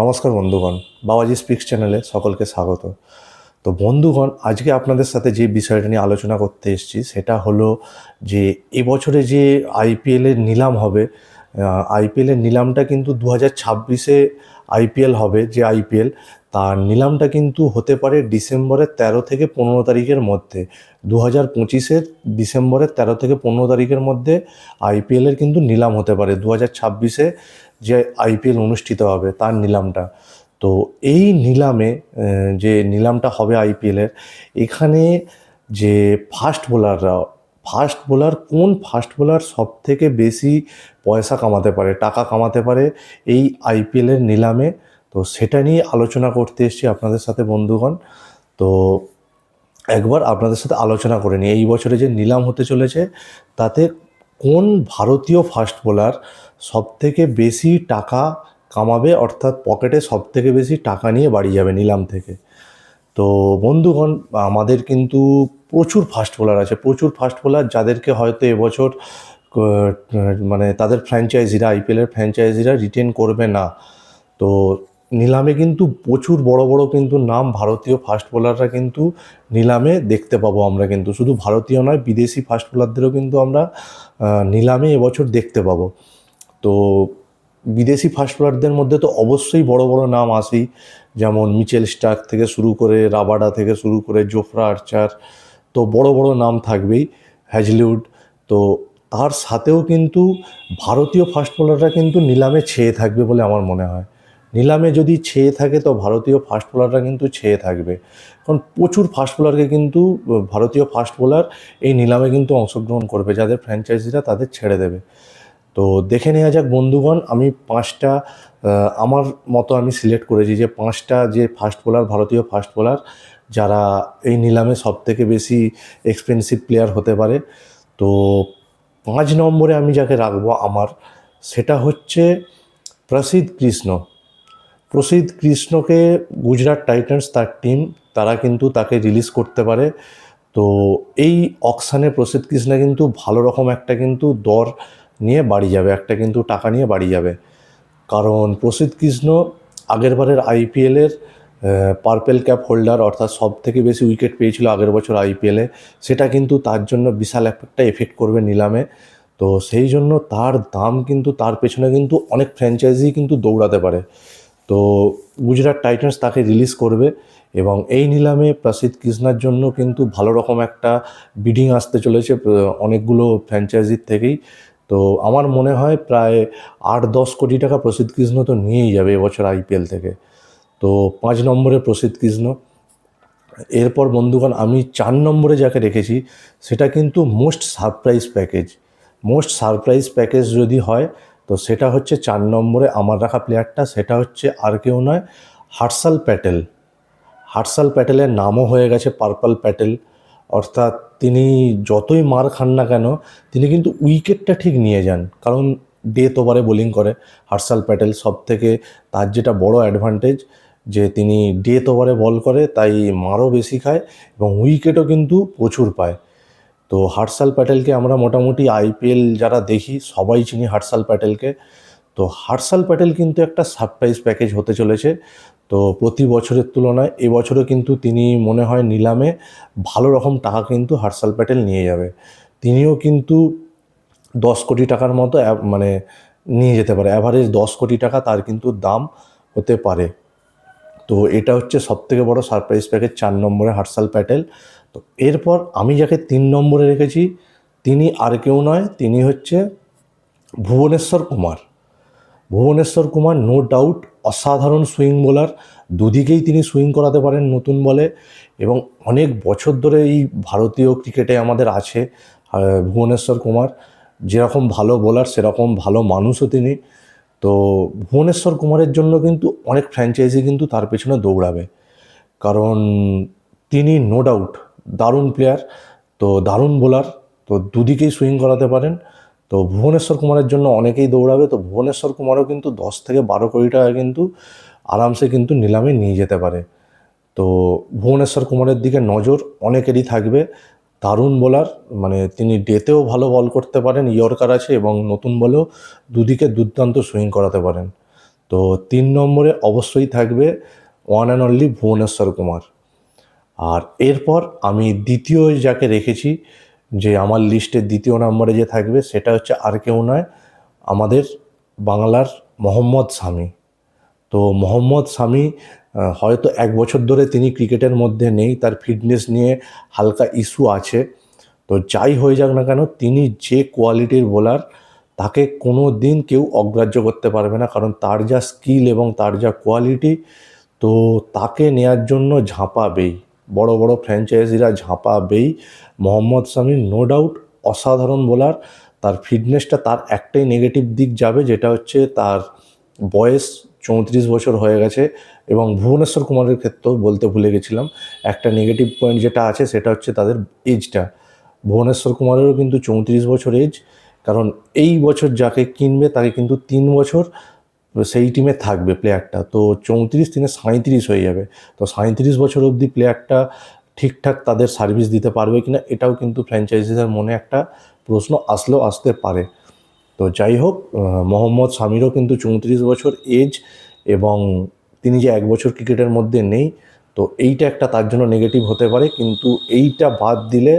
নমস্কার বন্ধুগণ, বাবাজি স্পিক্স চ্যানেলে সকলকে স্বাগত। তো বন্ধুগণ, আজকে আপনাদের সাথে যে বিষয়টা নিয়ে আলোচনা করতে এসেছি, সেটা হলো যে এবছরে যে আইপিএলের নিলাম হবে আইপিএলের নিলামটা কিন্তু দু হাজার ছাব্বিশে আইপিএল হবে যে আইপিএল, তার নিলামটা কিন্তু হতে পারে ডিসেম্বরের তেরো থেকে পনেরো তারিখের মধ্যে। দু হাজার পঁচিশের ডিসেম্বরের তেরো থেকে পনেরো তারিখের মধ্যে আইপিএলের কিন্তু নিলাম হতে পারে। দু হাজার ছাব্বিশে যে আইপিএল অনুষ্ঠিত হবে তার নিলামটা। তো এই নিলামে যে নিলামটা হবে আইপিএলের, এখানে যে ফাস্ট বোলাররা ফাস্ট বোলার কোন ফাস্ট বোলার সব থেকে বেশি পয়সা কামাতে পারে, টাকা কামাতে পারে এই আইপিএলের নিলামে? তো সেটা নিয়ে আলোচনা করতে এসেছি আপনাদের সাথে, বন্ধুগণ। তো একবার আপনাদের সাথে আলোচনা করে নিই। এই বছরে যে নিলাম হতে চলেছে, তাতে কোন ভারতীয় ফাস্ট বোলার সব থেকে বেশি টাকা কামাবে, অর্থাৎ পকেটে সব থেকে বেশি টাকা নিয়ে বাড়ি যাবে নিলাম থেকে? তো বন্ধুগণ, আমাদের কিন্তু প্রচুর ফাস্ট বোলার আছে, প্রচুর ফাস্ট বোলার যাদেরকে হয়তো এবছর মানে তাদের ফ্র্যাঞ্চাইজিরা আইপিএলের ফ্র্যাঞ্চাইজিরা রিটেন করবে না। তো নিলামে কিন্তু প্রচুর বড় বড় কিন্তু নাম ভারতীয় ফাস্ট বোলাররা কিন্তু নিলামে দেখতে পাবো আমরা কিন্তু। শুধু ভারতীয় নয়, বিদেশি ফাস্ট বোলারদেরও কিন্তু আমরা নিলামে এবছর দেখতে পাবো। তো বিদেশি ফাস্ট বোলারদের মধ্যে তো অবশ্যই বড় বড় নাম আসেই। যেমন মিচেল স্টার্ক থেকে শুরু করে, রাবাডা থেকে শুরু করে, জোফরা আর্চার। তো বড় বড় নাম থাকবেই, হ্যাজলিউড। তো তার সাথেও কিন্তু ভারতীয় ফাস্ট বোলাররা কিন্তু নিলামে ছেয়ে থাকবে বলে আমার মনে হয়। নিলামে যদি ছেয়ে থাকে তো ভারতীয় ফাস্ট বোলাররা কিন্তু ছেয়ে থাকবে। কারণ প্রচুর ফাস্ট বোলারকে কিন্তু ভারতীয় ফাস্ট বোলার এই নিলামে কিন্তু অংশগ্রহণ করবে, যাদের ফ্র্যাঞ্চাইজিরা তাদের ছেড়ে দেবে। তো দেখে নেওয়া যাক বন্ধুগণ, আমি পাঁচটা আমার মতো আমি সিলেক্ট করেছি যে পাঁচটা যে ফাস্ট বোলার ভারতীয় ফাস্ট বোলার যারা এই নিলামে সব থেকে বেশি এক্সপেন্সিভ প্লেয়ার হতে পারে। তো পাঁচ নম্বরে আমি যাকে রাখব আমার, সেটা হচ্ছে প্রসিদ্ধ কৃষ্ণ। প্রসিদ্ধ কৃষ্ণকে গুজরাট টাইটান্স তার টিম তারা কিন্তু তাকে রিলিজ করতে পারে। তো এই অকশানে প্রসিদ্ধ কৃষ্ণ কিন্তু ভালো রকম একটা কিন্তু দর নিয়ে বাড়ি যাবে, একটা কিন্তু টাকা নিয়ে বাড়ি যাবে। কারণ প্রসিদ্ধ কৃষ্ণ আগেরবারের আইপিএলের পার্পেল ক্যাপ হোল্ডার অর্থাৎ সব থেকে বেশি উইকেট পেয়েছিল আগের বছর আইপিএলে সেটা কিন্তু তার জন্য বিশাল একটা এফেক্ট করবে নিলামে। তো সেই জন্য তার দাম কিন্তু, তার পেছনে কিন্তু অনেক ফ্র্যাঞ্চাইজি কিন্তু দৌড়াতে পারে। তো গুজরাট টাইটান্স তাকে রিলিজ করবে এবং এই নিলামে প্রসিদ্ধ কৃষ্ণার জন্য কিন্তু ভালো রকম একটা বিডিং আসতে চলেছে, অনেকগুলো ফ্র্যাঞ্চাইজির থেকেই। তো আমার মনে হয় প্রায় আট দশ কোটি টাকা প্রসিদ্ধ কৃষ্ণ তো নিয়েই যাবে এবছর আইপিএল থেকে। তো পাঁচ নম্বরে প্রসিদ্ধ কৃষ্ণ। এরপর বন্ধুগণ, আমি চার নম্বরে যাকে রেখেছি, সেটা কিন্তু most surprise package most surprise package যদি হয় তো সেটা হচ্ছে চার নম্বরে আমার রাখা প্লেয়ারটা সেটা হচ্ছে আর কেউ নয় হার্সাল প্যাটেল হার্সাল প্যাটেলের নামও হয়ে গেছে পার্পল প্যাটেল অর্থাৎ তিনি যতই মার খান না কেন, তিনি কিন্তু উইকেটটা ঠিক নিয়ে যান। কারণ ডেথ ওভারে বোলিং করে হার্সাল প্যাটেল সব থেকে তার যেটা বড় অ্যাডভান্টেজ যে তিনি ডেথ ওভারে বল করে, তাই মারও বেশি খায় এবং উইকেটও কিন্তু প্রচুর পায়। তো হার্সাল প্যাটেলকে আমরা মোটামুটি আইপিএল যারা দেখি, সবাই চিনি হার্সাল প্যাটেলকে তো হার্সাল প্যাটেল কিন্তু একটা সারপ্রাইজ প্যাকেজ হতে চলেছে। তো প্রতি বছরের তুলনায় এবছরও কিন্তু তিনি মনে হয় নিলামে ভালো রকম টাকা কিন্তু হার্সাল প্যাটেল নিয়ে যাবে। তিনিও কিন্তু দশ কোটি টাকার মতো মানে নিয়ে যেতে পারে। অ্যাভারেজ দশ কোটি টাকা তার কিন্তু দাম হতে পারে। তো এটা হচ্ছে সবথেকে বড় সারপ্রাইজ প্যাকেজ চার নম্বরে হার্সাল প্যাটেল তো এরপর আমি যাকে তিন নম্বরে রেখেছি, তিনি আর কেউ নয়, তিনি হচ্ছে ভুবনেশ্বর কুমার। ভুবনেশ্বর কুমার নো ডাউট অসাধারণ সুইং বোলার দুদিকেই তিনি সুইং করাতে পারেন নতুন বলে এবং অনেক বছর ধরে এই ভারতীয় ক্রিকেটে আমাদের আছে ভুবনেশ্বর কুমার। যেরকম ভালো বোলার সেরকম ভালো মানুষও তিনি। তো ভুবনেশ্বর কুমারের জন্য কিন্তু অনেক ফ্র্যাঞ্চাইজি কিন্তু তার পেছনে দৌড়াবে। কারণ তিনি নো ডাউট দারুণ প্লেয়ার তো দারুণ বোলার তো দুদিকেই সুইং করাতে পারেন। তো ভুবনেশ্বর কুমারের জন্য অনেকেই দৌড়াবে, তো ভুবনেশ্বর কুমারও কিন্তু দশ থেকে বারো কোটি টাকা কিন্তু আরামসে কিন্তু নিলামে নিয়ে যেতে পারে। তো ভুবনেশ্বর কুমারের দিকে নজর অনেকেরই থাকবে। দারুণ বোলার মানে তিনি ডেতেও ভালো বল করতে পারেন ইয়র্কার আছে এবং নতুন বলেও দুদিকে দুর্দান্ত সুইং করাতে পারেন। তো তিন নম্বরে অবশ্যই থাকবে one and only Bhuvneshwar Kumar. আর এরপর আমি দ্বিতীয় যাকে রেখেছি যে আমার লিস্টের দ্বিতীয় নম্বরে যে থাকবে সেটা হচ্ছে আর কেউ নয় আমাদের বাংলার মোহাম্মদ স্বামী তো মোহাম্মদ আহ, হয়তো এক বছর ধরে তিনি ক্রিকেটের মধ্যে নেই, তার ফিটনেস নিয়ে হালকা ইস্যু আছে। তো যাই হয়ে যাক না কেন, তিনি যে কোয়ালিটির বোলার তাকে কোনো দিন কেউ অগ্রাহ্য করতে পারবে না, কারণ তার যা স্কিল এবং তার যা কোয়ালিটি তো তাকে নেয়ার জন্য ঝাঁপাবেই। বড় বড় ফ্র্যাঞ্চাইজিরা ঝাঁপাবেই। মোহাম্মদ শামি নো ডাউট অসাধারণ বোলার তার ফিটনেসটা তার একটাই নেগেটিভ দিক যাবে, যেটা হচ্ছে তার বয়স চৌত্রিশ বছর হয়ে গেছে এবং ভুবনেশ্বর কুমারের ক্ষেত্রেও বলতে ভুলে গেছিলাম, একটা নেগেটিভ পয়েন্ট যেটা আছে সেটা হচ্ছে তাদের এজটা ভুবনেশ্বর কুমারেরও কিন্তু চৌত্রিশ বছর এজ কারণ এই বছর যাকে কিনবে তাকে কিন্তু তিন বছর সেই টিমে থাকবে প্লেয়ারটা তো চৌত্রিশ তিনে সাঁত্রিশ হয়ে যাবে। তো সাঁত্রিশ বছর অবধি প্লেয়ারটা ঠিকঠাক তাদের সার্ভিস দিতে পারবে কিনা, এটাও কিন্তু ফ্র্যাঞ্চাইজিদের মনে একটা প্রশ্ন আসলেও আসতে পারে। তো যাই হোক মোহাম্মদ শামিরও কিন্তু চৌত্রিশ বছর এজ এবং তিনি যে এক বছর ক্রিকেটের মধ্যে নেই, তো এইটা একটা তার জন্য নেগেটিভ হতে পারে। কিন্তু এইটা বাদ দিলে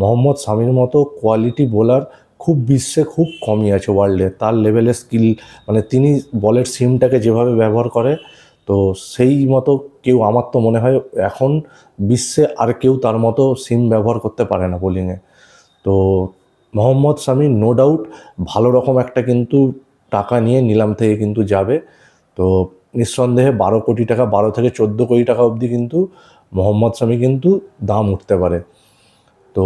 মোহাম্মদ শামির মতো কোয়ালিটি বোলার খুব বিশ্বে খুব কমই আছে ওয়ার্ল্ডে তার লেভেলের স্কিল মানে তিনি বলের সিমটাকে যেভাবে ব্যবহার করে, তো সেই মতো কেউ আমার তো মনে হয় এখন বিশ্বে আর কেউ তার মতো সিম ব্যবহার করতে পারে না বোলিংয়ে তো মোহাম্মদ শামি নো ডাউট ভালো রকম একটা কিন্তু টাকা নিয়ে নিলাম থেকে কিন্তু যাবে। তো নিঃসন্দেহে বারো কোটি টাকা, বারো থেকে চোদ্দ কোটি টাকা অবধি কিন্তু মোহাম্মদ শামি কিন্তু দাম উঠতে পারে। তো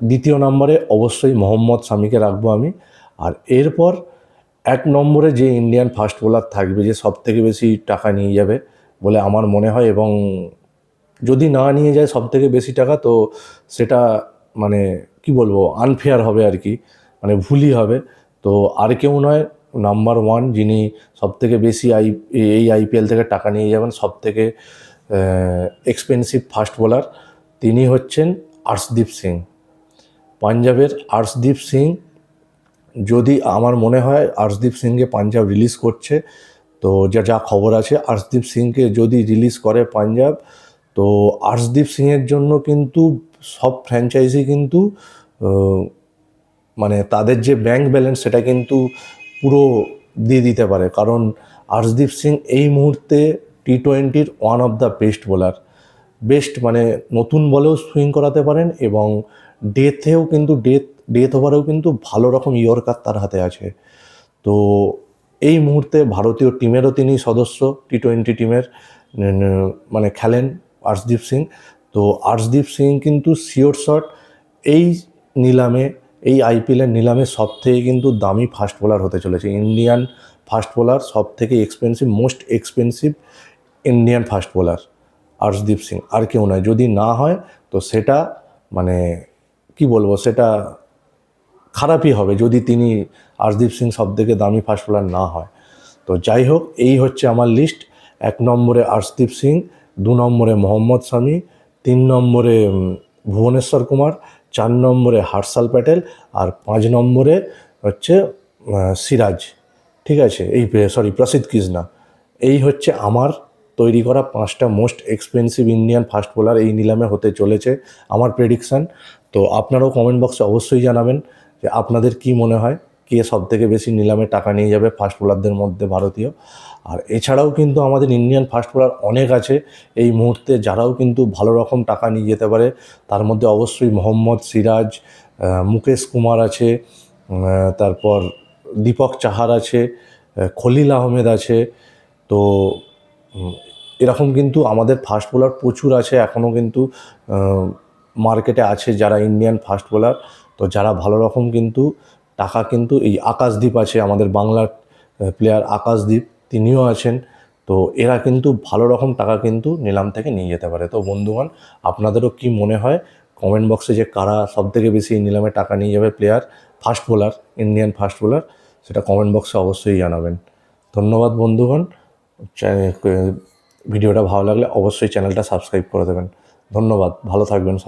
দ্বিতীয় নম্বরে অবশ্যই মোহাম্মদ শামিকে রাখব আমি। আর এরপর এক নম্বরে যে ইন্ডিয়ান ফাস্ট বোলার থাকবে, যে সব থেকে বেশি টাকা নিয়ে যাবে বলে আমার মনে হয় এবং যদি না নিয়ে যায় সব থেকে বেশি টাকা, তো সেটা মানে কি বলব আনফেয়ার হবে আর কি মানে ভুলই হবে। তো আর কেউ নয় নাম্বার ওয়ান যিনি সব থেকে বেশি আই, এই আইপিএল থেকে টাকা নিয়ে যাবেন সব থেকে এক্সপেন্সিভ ফাস্ট বোলার তিনি হচ্ছেন আর্শদীপ সিং। পাঞ্জাবের আর্শদীপ সিং, যদি আমার মনে হয় আর্শদীপ সিংকে পাঞ্জাব রিলিজ করছে, তো যা যা খবর আছে, আর্শদীপ সিংকে যদি রিলিজ করে পাঞ্জাব, তো আর্শদীপ সিংয়ের জন্য কিন্তু সব ফ্র্যাঞ্চাইজি কিন্তু মানে তাদের যে ব্যাংক ব্যালেন্স সেটা কিন্তু পুরো দিয়ে দিতে পারে। কারণ আর্শদীপ সিং এই মুহূর্তে টি টোয়েন্টির one of the best bowler best মানে নতুন বলেও সুইং করাতে পারেন এবং ডেথেও কিন্তু ডেথ ডেথ ওভারেও কিন্তু ভালো রকম ইয়র্কার তার হাতে আছে। তো এই মুহূর্তে ভারতীয় টিমেরও তিনি সদস্য টি টোয়েন্টি টিমের মানে খেলেন আর্শদীপ সিং। তো আর্শদীপ সিং কিন্তু শিওর শট এই নিলামে, এই আইপিএলের নিলামে সব থেকে কিন্তু দামি ফাস্ট বোলার হতে চলেছে। ইন্ডিয়ান ফাস্ট বোলার সব থেকে expensive most expensive Indian fast bowler Arshdeep Singh, আর কেউ নয়। যদি না হয়, তো সেটা মানে কি বলব, সেটা খারাপই হবে যদি তিনি আর্শদীপ সিং সব থেকে দামি ফাস্ট বোলার না হয়। তো যাই হোক, এই হচ্ছে আমার লিস্ট এক নম্বরে আর্শদীপ সিং, দু নম্বরে মোহাম্মদ শামি তিন নম্বরে ভুবনেশ্বর কুমার, চার নম্বরে হার্সাল প্যাটেল আর পাঁচ নম্বরে হচ্ছে সিরাজ। ঠিক আছে? এই সরি প্রসিদ্ধ কৃষ্ণা এই হচ্ছে আমার তৈরি করা পাঁচটা most expensive Indian fast bowler এই নিলামে হতে চলেছে আমার প্রেডিকশান তো আপনারাও কমেন্ট বক্সে অবশ্যই জানাবেন যে আপনাদের কি মনে হয়। কে সব থেকে বেশি নিলামে টাকা নিয়ে যাবে ফাস্ট বোলারদের মধ্যে ভারতীয়। আর এছাড়াও কিন্তু আমাদের ইন্ডিয়ান ফাস্ট বোলার অনেক আছে, এই মুহূর্তে যারাও কিন্তু ভালো রকম টাকা নিয়ে যেতে পারে। তার মধ্যে অবশ্যই মোহাম্মদ সিরাজ মুকেশ কুমার আছে তারপর দীপক চাহার আছে খলিল আহমেদ আছে। তো এরকম কিন্তু আমাদের ফাস্ট বোলার প্রচুর আছে এখনও কিন্তু মার্কেটে আছে যারা ইন্ডিয়ান ফাস্ট বোলার তো যারা ভালো রকম কিন্তু টাকা কিন্তু এই আকাশদ্বীপ আছে, আমাদের বাংলার প্লেয়ার আকাশদ্বীপ, তিনিও আছেন। তো এরা কিন্তু ভালো রকম টাকা কিন্তু নিলাম থেকে নিয়ে যেতে পারে। তো বন্ধুগণ, আপনাদেরও কি মনে হয় কমেন্ট বক্সে যে কারা সব থেকে বেশি নিলামে টাকা নিয়ে যাবে player fast bowler Indian fast bowler সেটা কমেন্ট বক্সে অবশ্যই জানাবেন। ধন্যবাদ বন্ধুগণ। ভিডিওটা ভালো লাগলে অবশ্যই চ্যানেলটা সাবস্ক্রাইব করে দেবেন। ধন্যবাদ, ভালো থাকবেন সবাই।